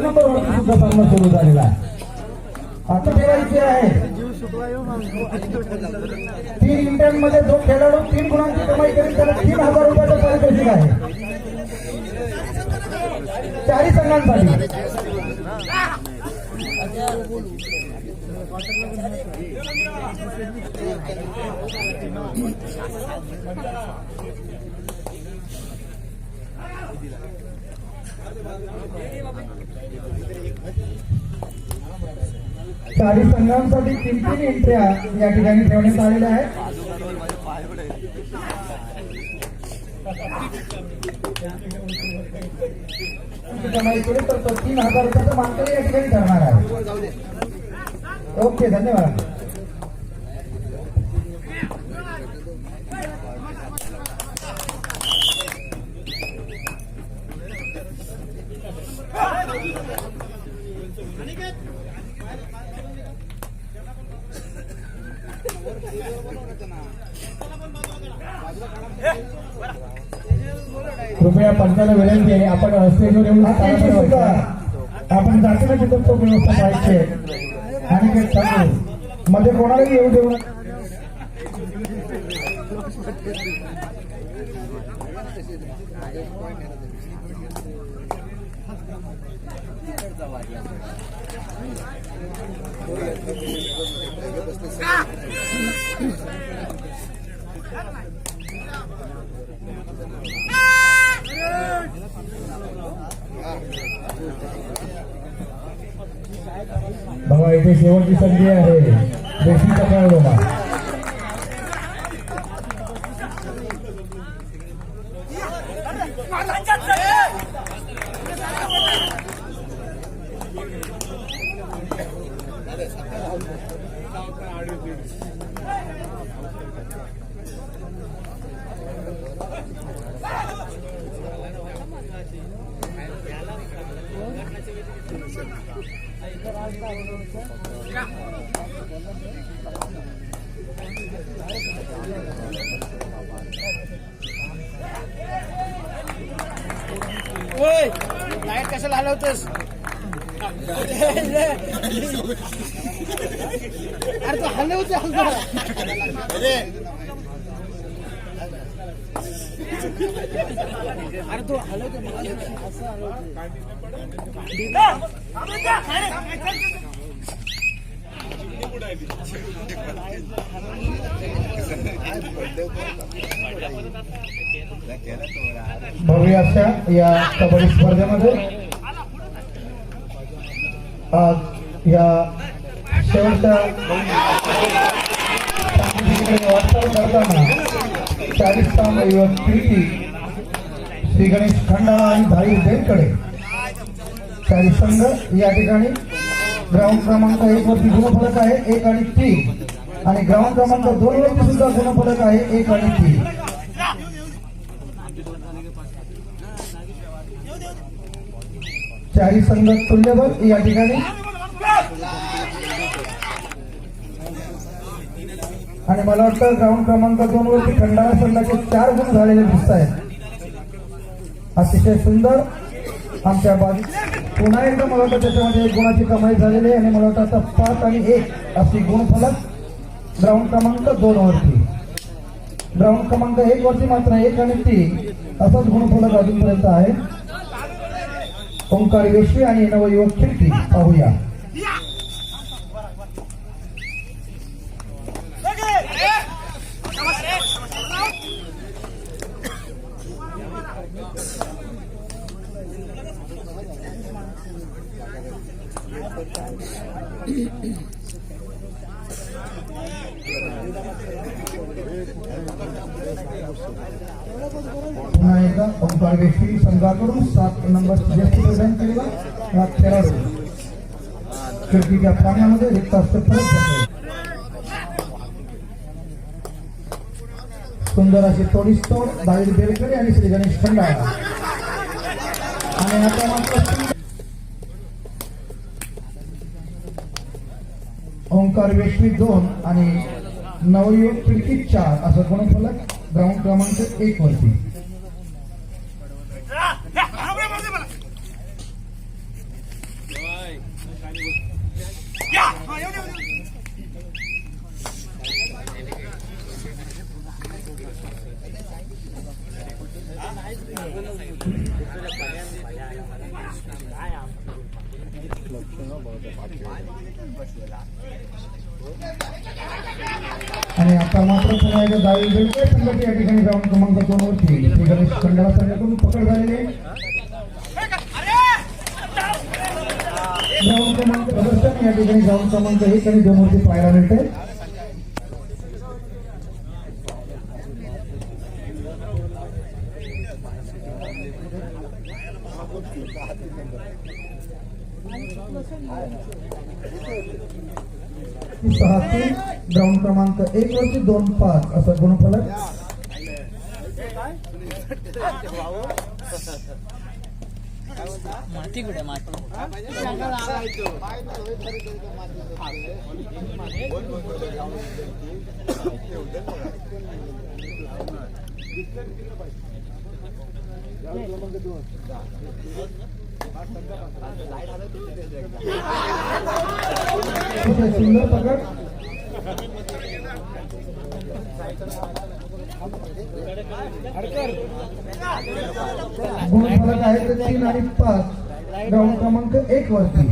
Number one सुद्धा सामना सुरू झालेला आहे आता खेळायचे आहे तीन इंडियनमध्ये जो खेळाडू तीन गुणांची कमाई करेल त्याला तीन हजार रुपयाचं पारितोषिक आहे चारही संघांसाठी चारी संघांसाठी तीन तीन एंट्र्या या ठिकाणी ठेवण्यात आलेल्या आहेत कमाई केली तर तो तीन हजार रुपयाचा मानकरी या ठिकाणी ठरणार आहे. ओके धन्यवाद. पंचाला विनंती आहे आपण स्टेजवर येऊन आपण जातीला कुठं तो व्यवस्था पाहिजे. आणि ते सांगू मध्ये कोणालाही येऊ देऊ नका. बाबा इथे शेवटची संधी आहे. देशीचा खेळ बाबा. ओय लाइट कशाला हलवतोस? अरे तू हलवते अरे तो हलवते मला असं भव्य अशा या कबड्डी स्पर्धेमध्ये. आज या शेवटच्या वाटचाल करताना चाळीस युवक कीर्ती श्री गणेश खंडाळा आणि धाई बेलकडे चाळीस संघ या ठिकाणी ग्राउंड क्रमांक एक वरती गुणफलक आहे एक आणि तीन आणि ग्राउंड क्रमांक दोन वरती सुद्धा गुणफलक आहे एक आणि तीन चारी संघ तुल्यबल या ठिकाणी. आणि मला वाटतं ग्राउंड क्रमांक दोन वरती खंडाळा संघाचे चार गुण झालेले दिसत आहेत. अतिशय सुंदर आमच्या बाजू पुन्हा एकदा मला वाटतं त्याच्यामध्ये एक गुणाची कमाई झालेली आहे आणि मला वाटतं आता पाच आणि एक अशी गुणफलक ग्राउंड क्रमांक दोन वरती. ग्राउंड क्रमांक एक वरती मात्र एक आणि तीन असाच गुणफलक अजूनपर्यंत आहे. ओंकार योशी आणि नवयुवक खिडकी पाहूया पुन्हा एकदा ओंकार वेशवी संघाकडून सात नंबर ज्येष्ठ प्रदान हा खेळाडू खिडकीच्या पाण्यामध्ये रिक्त असते परत सुंदर अशी तोडीस तोड दावीद बेलकडे आणि श्री गणेश खंडाळा आणि आता मात्र ओंकार वेशवी दोन आणि नवयुग खिडकी चार असं गुणफलक ग्राउंड क्रमांक एक वरती. पुन्हा एकदा दहावी संघट या ठिकाणी ग्राउंड क्रमांक दोन वरती गणेश खंडाळा संघाकडून पकड झालेली आहे. क्रमांक प्रदर्शन या ठिकाणी ग्राउंड क्रमांक एक आणि दोन वरती पाहायला मिळते एक वरती दोन पाच असा गुणफलक माती कुठे माती. सुंदर पकड. आहे तीन आणि पाच. ग्राउंड क्रमांक एक वरती.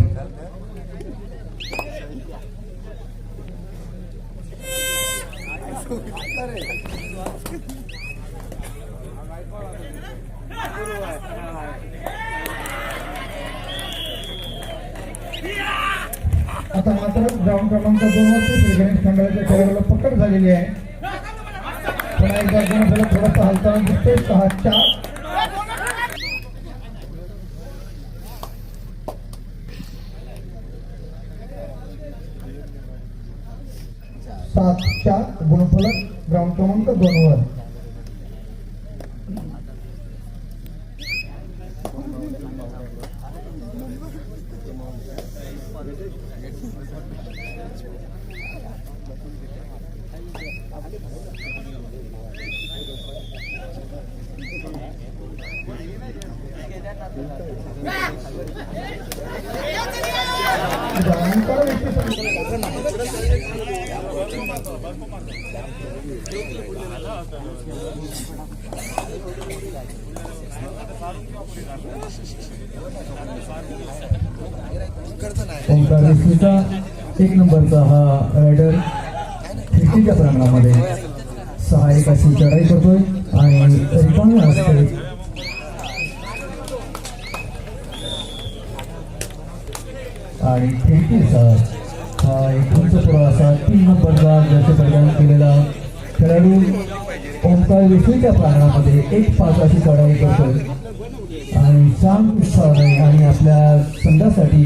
आता मात्र ग्राउंड क्रमांक दोन वरती क्रिकेट गणेश खेळाडूला पकड झालेली आहे. एकदा गुणफलक थोडासा हलताना दिसतोय. सहा चार सात चार गुणफलक ग्राउंड क्रमांक दोन वर भयंकर व्यक्ती ओंकार विष्णूचा एक नंबरचा हा रायडर फिफ्टीच्या प्रांगणामध्ये सहा एक अशी चढाई करतोय आणि रिकामी असते आणि फिफ्टीचा हा एक उंच पुरा असा तीन नंबरचा ज्याचे परिधान केलेला खेळाडू ओंकार विष्णूच्या प्रांगणामध्ये एक पाच अशी चढाई करतोय. आणि शांत उत्साहाने आणि आपल्या संघासाठी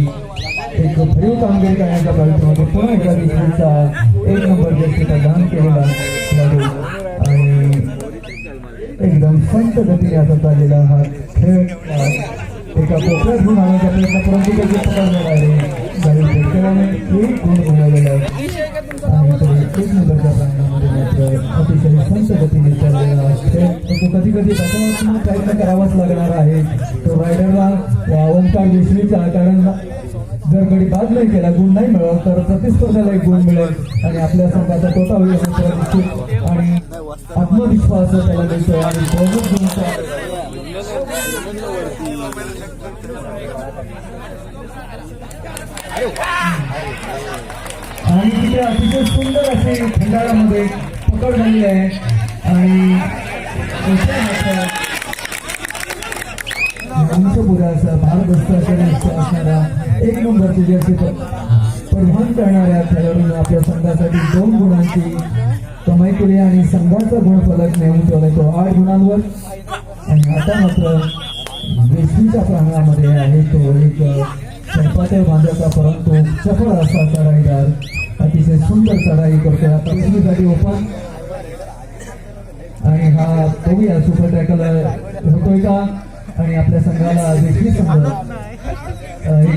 एक भरीव कामगिरी करण्याच्या प्रयत्नामध्ये पुन्हा एकदा विष्णूचा एक नंबर जर्सी प्रदान केलेला खेळाडू आणि एकदम संत गतीने असा चाललेला हा खेळ एका पोकळ्यात घेऊन आणण्याचा प्रयत्न परंतु त्याची पकड मिळाली गाडी शेतकऱ्याने एक गुण मिळालेला आहे. एक नंबरच्या मात्र अतिशय संत गतीने चाललेला तो कधी कधी प्रयत्न करावाच लागणार आहे तो रायडरला ओंकार जोशीचा कारण जर गडी बाद नाही केला गुण नाही मिळाला तर प्रतिस्पर्ध्याला एक गुण मिळेल आणि आपल्या संघाचा तोटा होईल निश्चित आणि आत्मविश्वास त्याला मिळतोय आणि प्रमुख गुणचा आणि तिथे अतिशय सुंदर असे खंडाळामध्ये पकड झाली आहे. आणि दुसऱ्या हातात वंशपुरा असा भारदस्त असे असणारा एक नंबरचे जर्सी परिधान करणाऱ्या खेळाडूंना आपल्या संघासाठी दोन गुणांची कमाई केली आणि संघाचा गुणफलक नेऊन ठेवला तो आठ गुणांवर. आणि आता मात्र वेशीच्या प्रांगणामध्ये आहे तो एक चपात्या बांधायचा परंतु सफळ असा चढाईदार अतिशय सुंदर चढाई करतोय आता वेशीसाठी ओपन. आणि हा बघूया सुपर टॅकल होतोय का? आणि आपल्या संघाला देखील संघ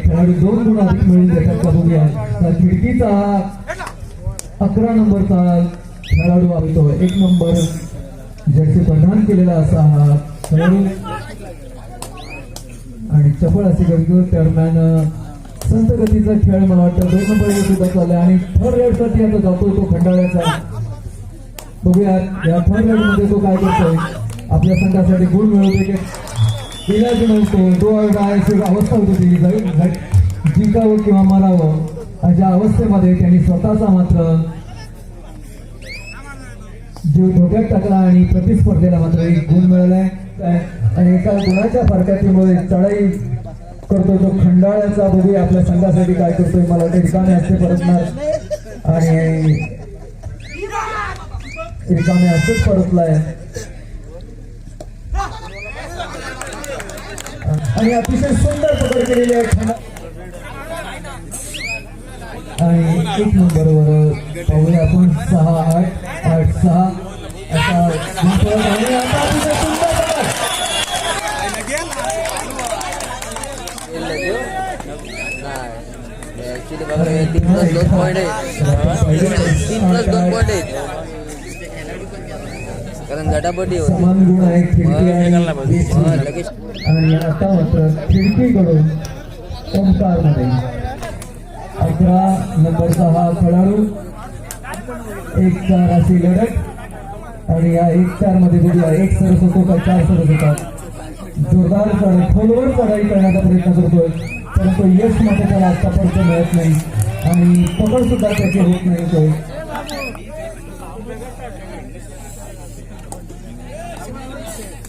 खेळाडू दोन गुण अधिक मिळून देतात का बघूया. तर खिडकीचा हा अकरा नंबरचा खेळाडू आहे एक नंबर ज्याचे प्रधान केलेला असा हा खेळाडू. आणि चपळ असे गरज दरम्यान संत गतीचा खेळ मला वाटतं. दोन नंबर सुद्धा चालला आणि थर्ड रेडसाठी आता जातोय तो खंडाळ्याचा. बघूया या थर्ड रेडमध्ये तो काय करतोय? आपल्या संघासाठी गुण मिळवतोय की इलाज नव्हतो डोळ अवस्था होती जिंकावं किंवा मारावं अशा अवस्थेमध्ये त्यांनी स्वतःचा मात्र जीव धोक्यात टाकला आणि प्रतिस्पर्धेला मात्र एक गुण मिळालाय. आणि एका गुणाच्या फरकातीमुळे चढाई करतो तो खंडाळ्याचा बघूया आपल्या संघासाठी काय करतोय मला वाटतं रिकामे हस्ते परतणार. आणि रिकामे असंच परतलाय. आणि अतिशय सुंदर पकड केलेली आहे खंडा- आणि एक नंबरवर पाहूया आपण सहा आठ आठ सहा असा गुंतवणूक आणि आता अतिशय सुंदर पकड. ऍक्च्युली बघा हे तीन प्लस दोन पॉईंट आहेत तीन प्लस दोन पॉईंट आहेत कारण गटापटी होती लगेच आणि आता मात्र खिडकीकडून ओंकार अकरा नंबरचा हा खेळाडू एक चार अशी लढत आणि या एक चारमध्ये बघूया एक सरस होतो का चार सरस होतात जोरदार खोलवर चढाई करण्याचा प्रयत्न करतोय परंतु यश मात्र त्याला आतापर्यंत मिळत नाही. आणि पकड सुद्धा त्याची होत नाही तो.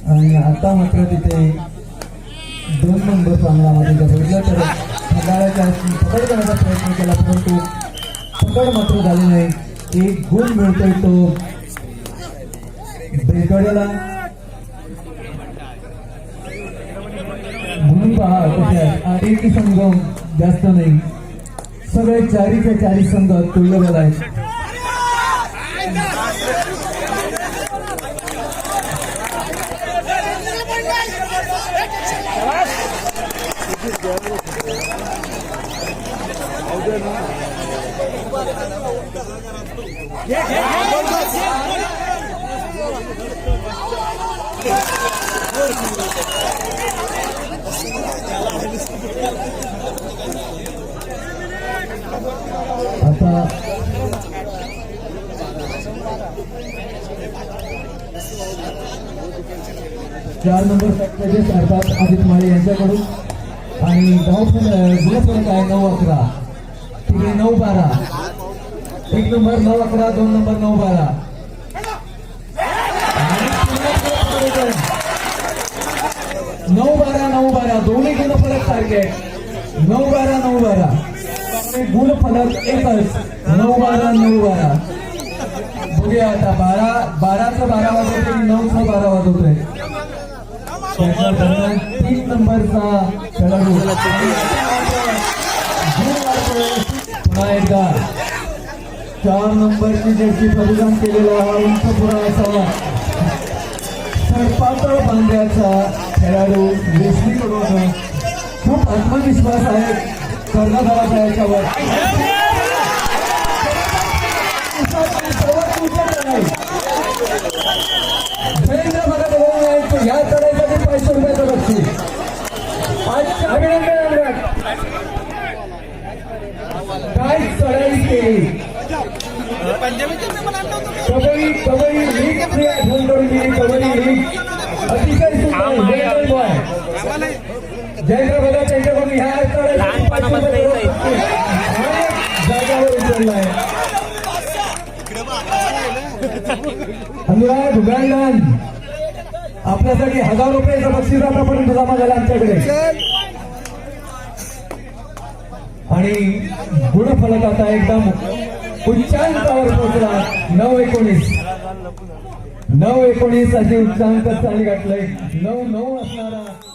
आणि आता मात्र तिथे दोन नंबर प्रांगणामध्ये जर बघितलं तर खंडाळ्याच्या पकड करण्याचा प्रयत्न केला परंतु पकड मात्र झाली नाही. एक गुण मिळतोय तो. बेलगड्याला पहा कसे आहे. आणि एकही संघ जास्त नाही. सगळे चारीचे चारी संघ तुल्यबल आहेत. आता चार नंबर पॅकेजेस अर्थात आदित माळे यांच्याकडून. आणि धाव आहे नऊ अकरा. ठीक आहे नऊ बारा. एक नंबर नऊ अकरा दोन नंबर नऊ बारा. नऊ बारा नऊ बारा. दोन्ही गुणफलक सारखे नऊ बारा नऊ बारा. गुणफलक एकच. नऊ बारा नऊ बारा. बघूया आता बारा बाराचं बारा वाजवतोय नऊचं बारा वाजवतोय? तीन नंबरचा खेळाडू पुन्हा एकदा चार नंबरची जर्सी परिधान केलेला हा उंचपुरा असावा पातळ बांध्याचा खेळाडू वेसलीकडून खूप आत्मविश्वास आहे कर्णधाराचा याच्यावर सर्वात उंच चढाई. जयेंद्र भगत भाऊ आहेत, या चढाईसाठी पाचशे रुपयाचं बक्षीस आजच्या अभिनंदन काय चढाई केली कबड्डी कबड्डी लीग प्रिया फोन करून दिली कबड्डी लीग अतिशय सुंदर जयंत बॉय जयेंद्र भगत यांच्याकडून ह्या चढाईसाठी पाचशे रुपयाचं बक्षीस. अनेक जागावर उचललाय अनुराग ब्रँडन आपल्यासाठी हजार रुपयाचं बक्षीस आतापर्यंत जमा झालं आमच्याकडे. आणि गुणफलक आता एकदम उच्चांकावर पोहोचला. नऊ एकोणीस. नऊ एकोणीस अशी उच्चांक चाली गाठलंय नऊ नऊ असणारा